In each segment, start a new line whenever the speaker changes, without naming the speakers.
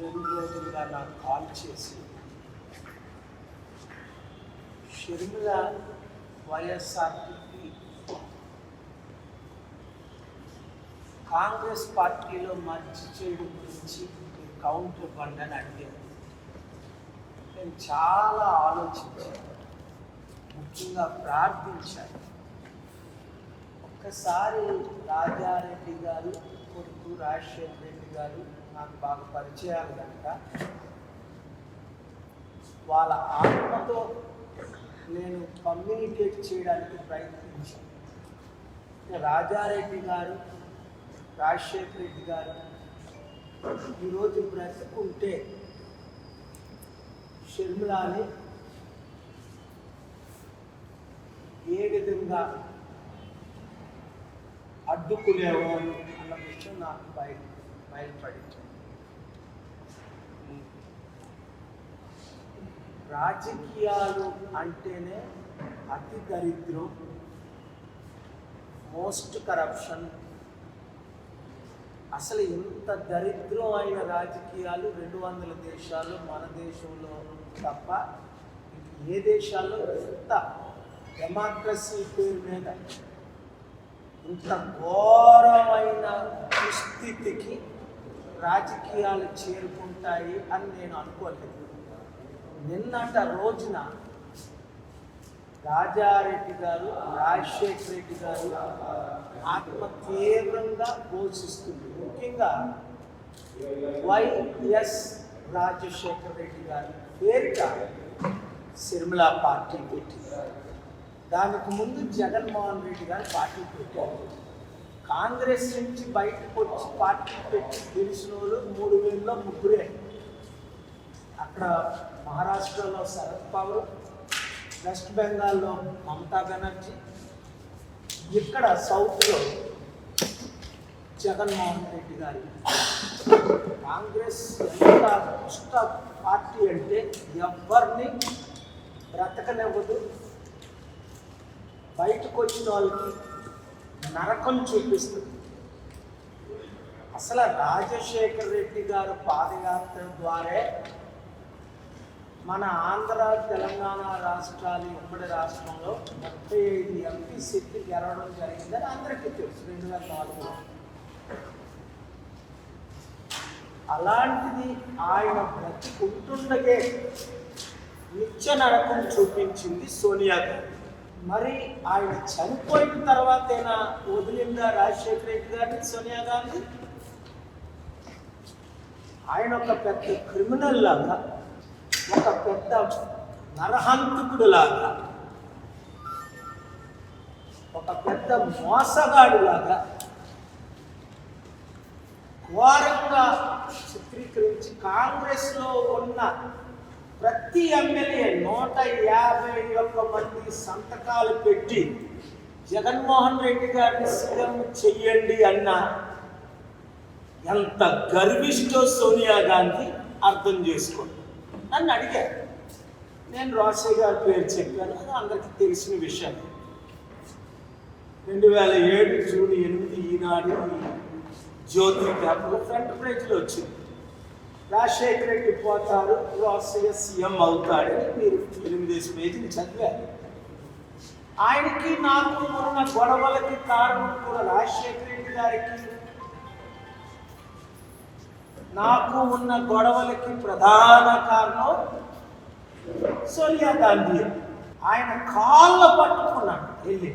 రెండు రోజులుగా నాకు కాల్ చేసి షర్మిల వైఎస్ఆర్టీపీ కాంగ్రెస్ పార్టీలో మర్చి చేయడం గురించి కౌంట్ కౌంటర్ ఇవ్వండి అని అడిగారు. నేను చాలా ఆలోచించాను. ముఖ్యంగా ప్రార్థించాను. ఒకసారి రాజారెడ్డి గారు కొడుకు రాజశేఖర రెడ్డి గారు నాకు బాగా పరిచయాలు కనుక వాళ్ళ ఆత్మతో నేను కమ్యూనికేట్ చేయడానికి ప్రయత్నించాను. రాజారెడ్డి గారు రాజశేఖర రెడ్డి గారు ఈరోజు బ్రతుకుంటే షర్మిలాని ఏ విధంగా అడ్డుకునేవారు అన్న విషయం నాకు బయట బయటపడింది. రాజకీయాలు అంటేనే అతి దరిద్రం మోస్ట్ కరప్షన్ అసలు ఎంత దరిద్రం అయిన రాజకీయాలు రెండు వందల దేశాలు మన దేశంలో తప్ప ఏ దేశాల్లో? ఎంత? డెమోక్రసీ పేరు మీద. ఇంత ఘోరమైన దుస్థితికి రాజకీయాలు చేరుకుంటాయి అని నేను అనుకోలేదు. నిన్నట రోజున రాజారెడ్డి గారు రాజశేఖర రెడ్డి గారు ఆత్మ తీవ్రంగా ఘోషిస్తుంది ముఖ్యంగా వైఎస్ రాజశేఖర రెడ్డి గారి పేరిట సిరిమల పార్టీ పెట్టింది. దానికి ముందు జగన్మోహన్ రెడ్డి గారు పార్టీ పెట్టారు కాంగ్రెస్ నుంచి బయటకు వచ్చి పార్టీ పెట్టి గెలిచిన వాళ్ళు మూడు వేలలో ముగ్గురే. అక్కడ మహారాష్ట్రలో శరద్ పవర్ వెస్ట్ బెంగాల్లో మమతా బెనర్జీ ఇక్కడ సౌత్లో జగన్మోహన్ రెడ్డి గారి. కాంగ్రెస్ ఎంత దుష్ట పార్టీ అంటే ఎవరిని బ్రతకనివ్వదు. బయటకు వచ్చిన వాళ్ళకి నరకం చూపిస్తుంది. అసలు రాజశేఖర్ రెడ్డి గారు పాదయాత్ర ద్వారా మన ఆంధ్ర తెలంగాణ రాష్ట్రాలు ఉమ్మడి రాష్ట్రంలో ముప్పై ఐదు ఎంపీ సీట్లు గెలవడం జరిగిందని అందరికీ తెలుసు రెండు వేల నాలుగులో. అలాంటిది ఆయన బ్రతికుంటుండగే నిత్య నరకం చూపించింది సోనియా గాంధీ. మరి ఆయన చనిపోయిన తర్వాతైనా వదిలిందా రాజశేఖర రెడ్డి గారిని సోనియా గాంధీ ఆయన ఒక పెద్ద క్రిమినల్ లాగా ఒక పెద్ద నరహంతకుడు లాగా ఒక పెద్ద మోసగాడు లాగా ఘోరంగా చిత్రీకరించి కాంగ్రెస్లో ఉన్న ప్రతి ఎమ్మెల్యే నూట యాభై ఒక్క మంది సంతకాలు పెట్టి జగన్మోహన్ రెడ్డి గారిని సీఎం చెయ్యండి అన్న ఎంత గర్విష్టో సోనియా గాంధీ అర్థం చేసుకోండి. నన్ను అడిగారు. నేను రాజశేఖర్ గారి పేరు చెప్పాను అది అందరికీ తెలిసిన విషయం. రెండు వేల ఏడు జూన్ ఎనిమిది ఈనాడు జ్యోతి పేపర్లో ఫ్రంట్ పేజ్లో వచ్చింది. రాజశేఖర రెడ్డి పోతారు రాష్ట్రీయ సీఎం అవుతాడని మీరు ఎనిమిదేసి పేజీలు చదివారు. ఆయనకి నాకు ఉన్న గొడవలకి కారణం కూడా రాజశేఖర రెడ్డి గారికి. నాకు ఉన్న గొడవలకి ప్రధాన కారణం సోనియా గాంధీ. ఆయన కాళ్ళ పట్టుకున్నాడు వెళ్ళి.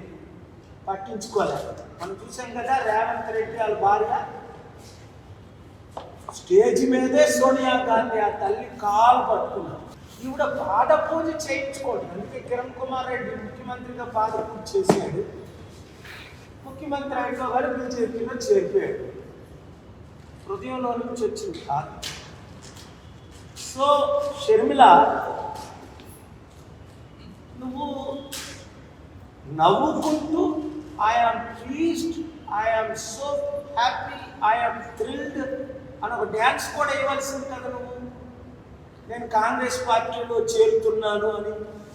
పట్టించుకోలేదు. మనం చూసాం కదా రేవంత్ రెడ్డి వాళ్ళ భార్య స్టేజ్ మీదే సోనియా గాంధీ ఆ తల్లి కాలు పట్టుకున్నాడు. ఈవిడ పాద పూజ చేయించుకోండి. అందుకే కిరణ్ కుమార్ రెడ్డి ముఖ్యమంత్రిగా పాద పూజ చేశాడు. ముఖ్యమంత్రి ఆయన గారు బీజేపీలో చేరిపోయాడు. హృదయంలో నుంచి వచ్చింది కాదు. సో షర్మిల నువ్వు నవ్వుకుంటూ I am pleased I am so happy I am thrilled అని ఒక డ్యాన్స్ కూడా ఇవ్వాల్సింది కదా నువ్వు. నేను కాంగ్రెస్ పార్టీలో చేరుతున్నాను అని.